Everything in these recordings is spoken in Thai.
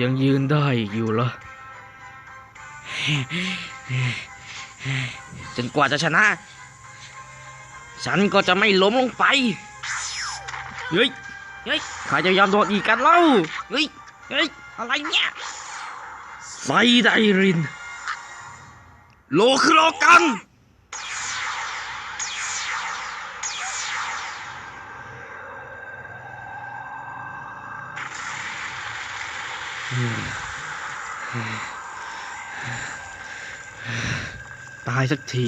ยังยืนได้อีกอยู่เหรอ จนกว่าจะชนะ ฉันก็จะไม่ล้มลงไป เฮ้ย เฮ้ย ใครจะยอมโดนอีกกันเล่า เฮ้ย เฮ้ย อะไรเนี่ยไซไดริน โลคือโลกัน ตายสักที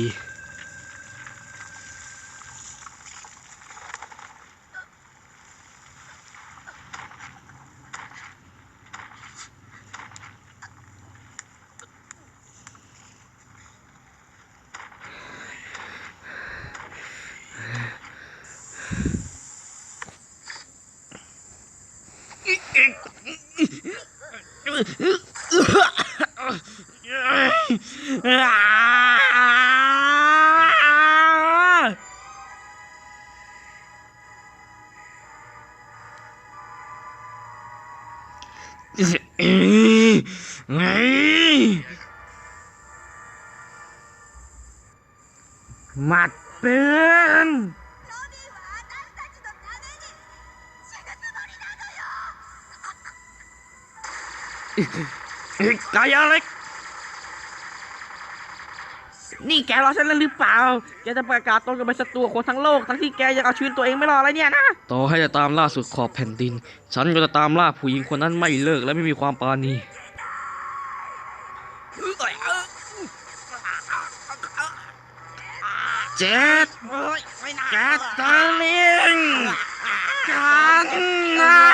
มัดเป็น กายอะไรนี่แกรอฉันแล้วหรือเปล่า แกจะประกาศตนกับเป็นศัตรูคนทั้งโลก ทั้งที่แกยังเอาชีวิตตัวเองไม่รอดแล้วเนี่ยนะ ต่อให้จะตามล่าสุดขอบแผ่นดิน ฉันก็จะตามล่าผู้หญิงคนนั้นไม่เลิกและไม่มีความปราณีเจ็ดแกตาลิงกันนา